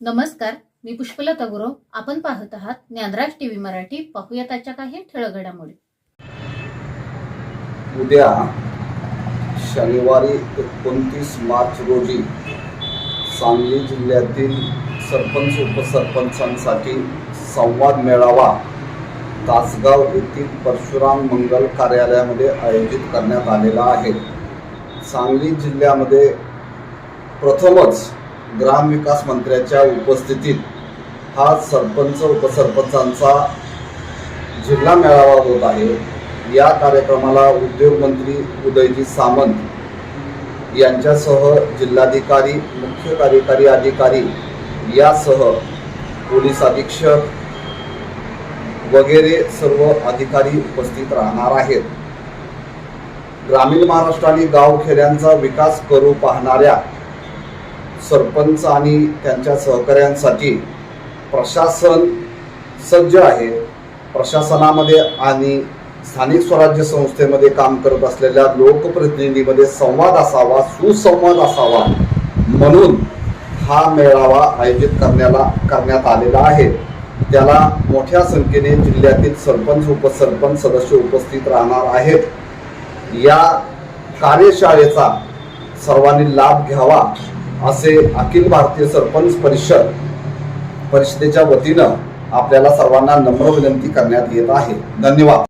नमस्कार मी पुष्पलता गुरव. आपण पाहत आहात ज्ञानराज टीव्ही मराठी. पाहूया त्याच्या काही ठळक घडामोडी उद्या शनिवारी एकोणतीस मार्च रोजी सांगली जिल्ह्यातील सरपंच उपसरपंचांसाठी संवाद मेळावा तासगाव येथील परशुराम मंगल कार्यालयामध्ये आयोजित करण्यात आलेला आहे. सांगली जिल्ह्यामध्ये प्रथमच ग्रामविकास मंत्र्याच्या उपस्थितीत हा सरपंच उपसरपंचांचा जिल्हा मेळावा होत आहे. या कार्यक्रमाला उद्योगमंत्री उदयजी सामंत यांच्यासह जिल्हाधिकारी मुख्य कार्यकारी अधिकारी यासह पोलीस अधीक्षक वगैरे सर्व अधिकारी उपस्थित राहणार आहेत. ग्रामीण महाराष्ट्र आणि गावखेड्यांचा विकास करू पाहणाऱ्या सरपंच आणि त्यांच्या सहकाऱ्यांसाठी प्रशासन सज्ज आहे. प्रशासनामध्ये आणि स्थानिक स्वराज्य संस्थेमध्ये काम करत असलेल्या लोकप्रतिनिधीमध्ये संवाद असावा सुसंवाद असावा म्हणून हा मेळावा आयोजित करण्याला करण्यात आलेला आहे. त्याला मोठ्या संख्येने जिल्ह्यातील सरपंच उपसरपंच सदस्य उपस्थित राहणार आहेत. या कार्यशाळेचा सर्वांनी लाभ घ्यावा. असे अखिल भारतीय सरपंच परिषद परिषदेच्या वतीनं आपल्याला सर्वांना नम्र विनंती करण्यात येत आहे. धन्यवाद.